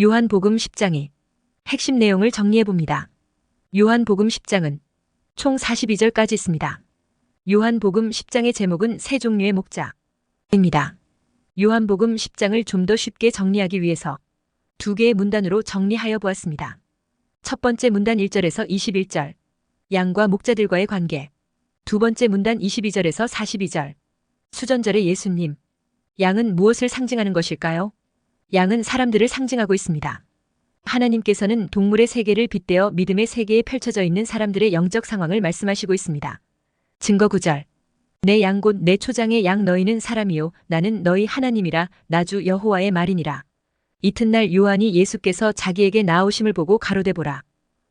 요한복음 10장의 핵심 내용을 정리해 봅니다. 요한복음 10장은 총 42절까지 있습니다. 요한복음 10장의 제목은 세 종류의 목자입니다. 요한복음 10장을 좀 더 쉽게 정리하기 위해서 두 개의 문단으로 정리하여 보았습니다. 첫 번째 문단 1절에서 21절, 양과 목자들과의 관계. 두 번째 문단 22절에서 42절, 수전절의 예수님. 양은 무엇을 상징하는 것일까요? 양은 사람들을 상징하고 있습니다. 하나님께서는 동물의 세계를 빗대어 믿음의 세계에 펼쳐져 있는 사람들의 영적 상황을 말씀하시고 있습니다. 증거 9절. 내 양 곧 내 초장의 양 너희는 사람이요 나는 너희 하나님이라 나주 여호와의 말이니라. 이튿날 요한이 예수께서 자기에게 나오심을 보고 가로되 보라.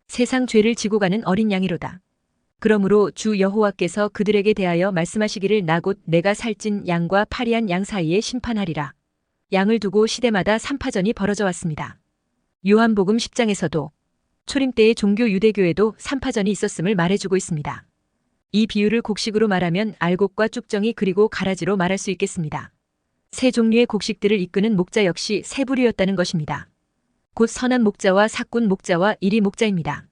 세상 죄를 지고 가는 어린 양이로다. 그러므로 주 여호와께서 그들에게 대하여 말씀하시기를 나 곧 내가 살찐 양과 파리한 양 사이에 심판하리라. 양을 두고 시대마다 삼파전이 벌어져 왔습니다. 요한복음 10장에서도 초림 때의 종교 유대교에도 삼파전이 있었음을 말해주고 있습니다. 이 비유를 곡식으로 말하면 알곡과 쭉정이 그리고 가라지로 말할 수 있겠습니다. 세 종류의 곡식들을 이끄는 목자 역시 세 부류였다는 것입니다. 곧 선한 목자와 사꾼 목자와 이리 목자입니다.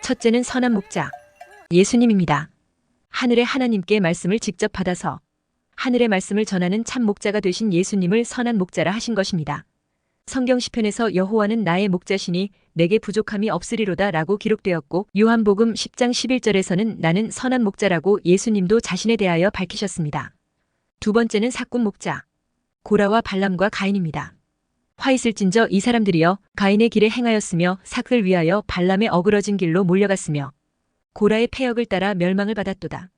첫째는 선한 목자, 예수님입니다. 하늘의 하나님께 말씀을 직접 받아서 하늘의 말씀을 전하는 참 목자가 되신 예수님을 선한 목자라 하신 것입니다. 성경 시편에서 여호와는 나의 목자시니 내게 부족함이 없으리로다 라고 기록되었고 요한복음 10장 11절에서는 나는 선한 목자라고 예수님도 자신에 대하여 밝히셨습니다. 두 번째는 사꾼 목자. 고라와 발람과 가인입니다. 화 있을진저 이 사람들이여 가인의 길에 행하였으며 삭을 위하여 발람의 어그러진 길로 몰려갔으며 고라의 폐역을 따라 멸망을 받았도다.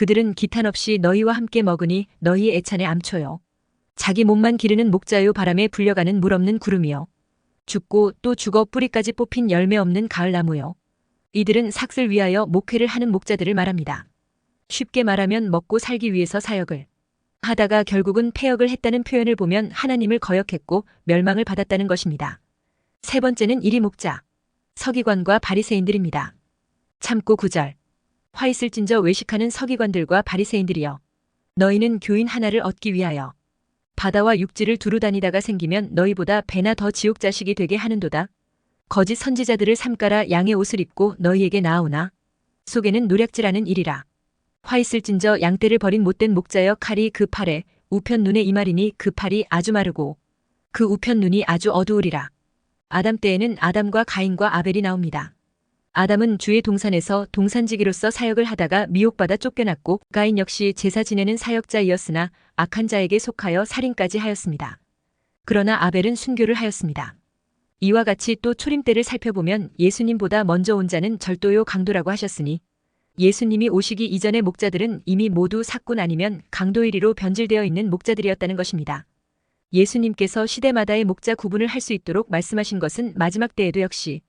그들은 기탄 없이 너희와 함께 먹으니 너희 애찬의 암초요. 자기 몸만 기르는 목자요 바람에 불려가는 물 없는 구름이요. 죽고 또 죽어 뿌리까지 뽑힌 열매 없는 가을나무요. 이들은 삭을 위하여 목회를 하는 목자들을 말합니다. 쉽게 말하면 먹고 살기 위해서 사역을 하다가 결국은 폐역을 했다는 표현을 보면 하나님을 거역했고 멸망을 받았다는 것입니다. 세 번째는 이리 목자, 서기관과 바리새인들입니다. 참고 구절. 화 있을진저 외식하는 서기관들과 바리새인들이여. 너희는 교인 하나를 얻기 위하여 바다와 육지를 두루 다니다가 생기면 너희보다 배나 더 지옥 자식이 되게 하는도다. 거짓 선지자들을 삼가라 양의 옷을 입고 너희에게 나오나 속에는 노략질하는 일이라. 화 있을진저 양떼를 버린 못된 목자여 칼이 그 팔에 우편 눈에 이말이니 그 팔이 아주 마르고 그 우편 눈이 아주 어두우리라. 아담 때에는 아담과 가인과 아벨이 나옵니다. 아담은 주의 동산에서 동산지기로서 사역을 하다가 미혹받아 쫓겨났고 가인 역시 제사 지내는 사역자이었으나 악한 자에게 속하여 살인까지 하였습니다. 그러나 아벨은 순교를 하였습니다. 이와 같이 또 초림 때를 살펴보면 예수님보다 먼저 온 자는 절도요 강도라고 하셨으니 예수님이 오시기 이전의 목자들은 이미 모두 사꾼 아니면 강도일이로 변질되어 있는 목자들이었다는 것입니다. 예수님께서 시대마다의 목자 구분을 할 수 있도록 말씀하신 것은 마지막 때에도 역시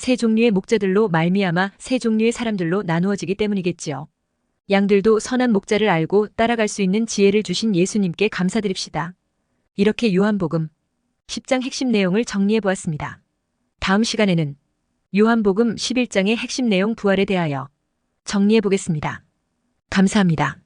세 종류의 목자들로 말미암아 세 종류의 사람들로 나누어지기 때문이겠지요. 양들도 선한 목자를 알고 따라갈 수 있는 지혜를 주신 예수님께 감사드립시다. 이렇게 요한복음 10장 핵심 내용을 정리해 보았습니다. 다음 시간에는 요한복음 11장의 핵심 내용 부활에 대하여 정리해 보겠습니다. 감사합니다.